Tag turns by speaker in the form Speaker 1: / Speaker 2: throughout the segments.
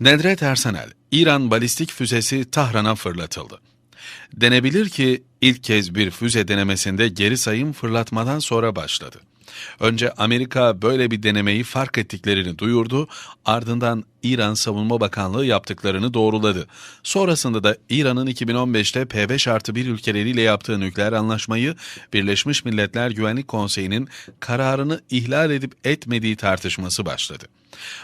Speaker 1: Nedret Ersenel, İran balistik füzesi Tahran'a fırlatıldı. Denebilir ki ilk kez bir füze denemesinde geri sayım fırlatmadan sonra başladı. Önce Amerika böyle bir denemeyi fark ettiklerini duyurdu, ardından İran Savunma Bakanlığı yaptıklarını doğruladı. Sonrasında da İran'ın 2015'te P5 artı 1 ülkeleriyle yaptığı nükleer anlaşmayı Birleşmiş Milletler Güvenlik Konseyi'nin kararını ihlal edip etmediği tartışması başladı.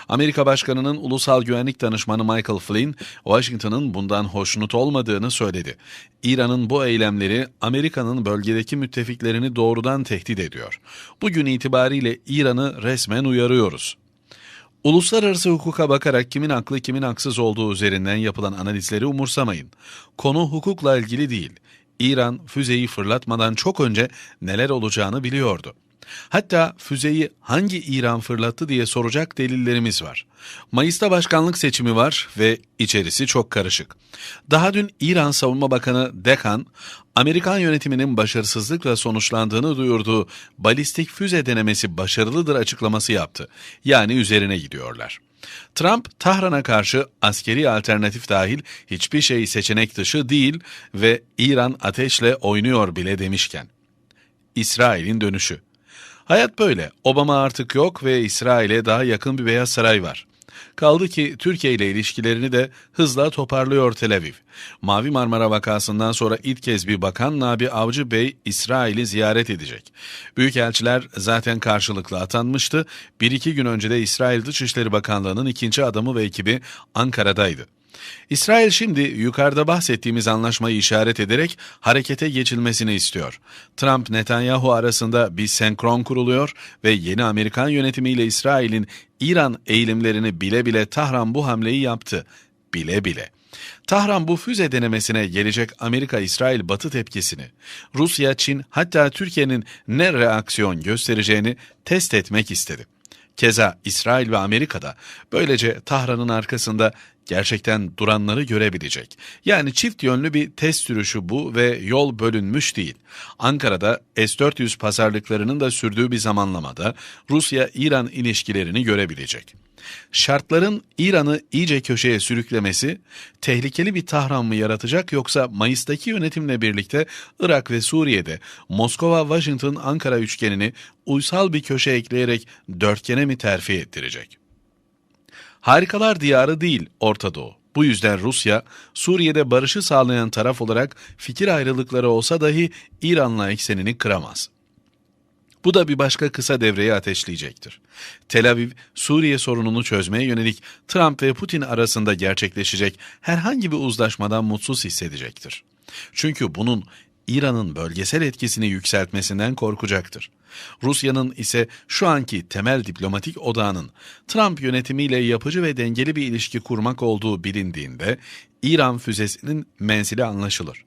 Speaker 1: Amerika Başkanı'nın ulusal güvenlik danışmanı Michael Flynn, Washington'ın bundan hoşnut olmadığını söyledi. İran'ın bu eylemleri Amerika'nın bölgedeki müttefiklerini doğrudan tehdit ediyor. Bugün itibariyle İran'ı resmen uyarıyoruz. Uluslararası hukuka bakarak kimin haklı kimin haksız olduğu üzerinden yapılan analizleri umursamayın. Konu hukukla ilgili değil. İran füzeyi fırlatmadan çok önce neler olacağını biliyordu. Hatta füzeyi hangi İran fırlattı diye soracak delillerimiz var. Mayıs'ta başkanlık seçimi var ve içerisi çok karışık. Daha dün İran Savunma Bakanı Dekan, Amerikan yönetiminin başarısızlıkla sonuçlandığını duyurduğu balistik füze denemesi başarılıdır açıklaması yaptı. Yani üzerine gidiyorlar. Trump, Tahran'a karşı askeri alternatif dahil hiçbir şey seçenek dışı değil ve İran ateşle oynuyor bile demişken. İsrail'in dönüşü. Hayat böyle. Obama artık yok ve İsrail'e daha yakın bir Beyaz Saray var. Kaldı ki Türkiye ile ilişkilerini de hızla toparlıyor Tel Aviv. Mavi Marmara vakasından sonra ilk kez bir bakan Nabi Avcı Bey İsrail'i ziyaret edecek. Büyükelçiler zaten karşılıklı atanmıştı. Bir iki gün önce de İsrail Dışişleri Bakanlığı'nın ikinci adamı ve ekibi Ankara'daydı. İsrail şimdi yukarıda bahsettiğimiz anlaşmayı işaret ederek harekete geçilmesini istiyor. Trump Netanyahu arasında bir senkron kuruluyor ve yeni Amerikan yönetimiyle İsrail'in İran eğilimlerini bile bile Tahran bu hamleyi yaptı. Bile bile. Tahran bu füze denemesine gelecek Amerika-İsrail batı tepkisini, Rusya, Çin hatta Türkiye'nin ne reaksiyon göstereceğini test etmek istedi. Keza İsrail ve Amerika'da böylece Tahran'ın arkasında gerçekten duranları görebilecek. Yani çift yönlü bir test sürüşü bu ve yol bölünmüş değil. Ankara'da S-400 pazarlıklarının da sürdüğü bir zamanlamada Rusya-İran ilişkilerini görebilecek. Şartların İran'ı iyice köşeye sürüklemesi tehlikeli bir Tahran mı yaratacak yoksa Mayıs'taki yönetimle birlikte Irak ve Suriye'de Moskova-Washington-Ankara üçgenini uysal bir köşe ekleyerek dörtgene mi terfi ettirecek? Harikalar diyarı değil Orta Doğu. Bu yüzden Rusya, Suriye'de barışı sağlayan taraf olarak fikir ayrılıkları olsa dahi İran'la eksenini kıramaz. Bu da bir başka kısa devreyi ateşleyecektir. Tel Aviv, Suriye sorununu çözmeye yönelik Trump ve Putin arasında gerçekleşecek herhangi bir uzlaşmadan mutsuz hissedecektir. Çünkü bunun İran'ın bölgesel etkisini yükseltmesinden korkacaktır. Rusya'nın ise şu anki temel diplomatik odağının Trump yönetimiyle yapıcı ve dengeli bir ilişki kurmak olduğu bilindiğinde İran füzesinin menzili anlaşılır.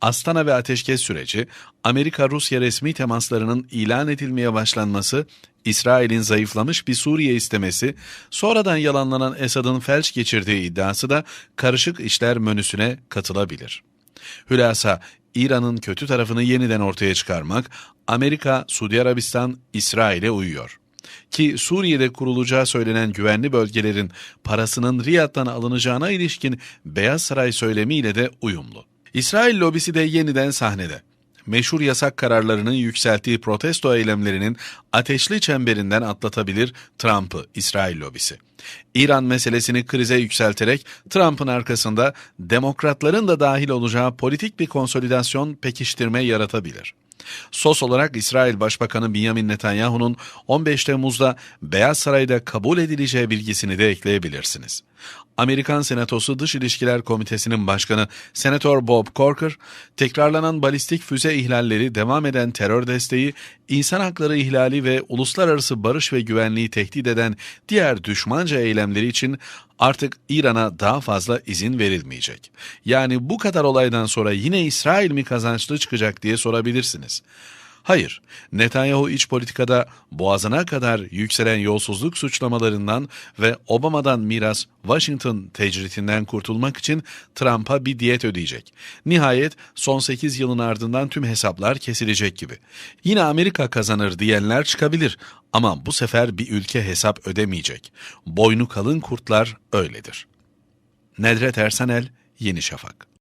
Speaker 1: Astana ve ateşkes süreci, Amerika-Rusya resmi temaslarının ilan edilmeye başlanması, İsrail'in zayıflamış bir Suriye istemesi, sonradan yalanlanan Esad'ın felç geçirdiği iddiası da karışık işler menüsüne katılabilir. Hülasa İran'ın kötü tarafını yeniden ortaya çıkarmak, Amerika, Suudi Arabistan, İsrail'e uyuyor. Ki Suriye'de kurulacağı söylenen güvenli bölgelerin parasının Riyad'dan alınacağına ilişkin Beyaz Saray söylemiyle de uyumlu. İsrail lobisi de yeniden sahnede meşhur yasak kararlarının yükselttiği protesto eylemlerinin ateşli çemberinden atlatabilir Trump'ı İsrail lobisi. İran meselesini krize yükselterek Trump'ın arkasında demokratların da dahil olacağı politik bir konsolidasyon pekiştirme yaratabilir. Sos olarak İsrail Başbakanı Benjamin Netanyahu'nun 15 Temmuz'da Beyaz Saray'da kabul edileceği bilgisini de ekleyebilirsiniz. Amerikan Senatosu Dış İlişkiler Komitesi'nin başkanı Senatör Bob Corker, tekrarlanan balistik füze ihlalleri, devam eden terör desteği, insan hakları ihlali ve uluslararası barış ve güvenliği tehdit eden diğer düşmanca eylemleri için artık İran'a daha fazla izin verilmeyecek. Yani bu kadar olaydan sonra yine İsrail mi kazançlı çıkacak diye sorabilirsiniz. Hayır, Netanyahu iç politikada boğazına kadar yükselen yolsuzluk suçlamalarından ve Obama'dan miras Washington tecritinden kurtulmak için Trump'a bir diyet ödeyecek. Nihayet son 8 yılın ardından tüm hesaplar kesilecek gibi. Yine Amerika kazanır diyenler çıkabilir ama bu sefer bir ülke hesap ödemeyecek. Boynu kalın kurtlar öyledir. Nedret Ersanel, Yeni Şafak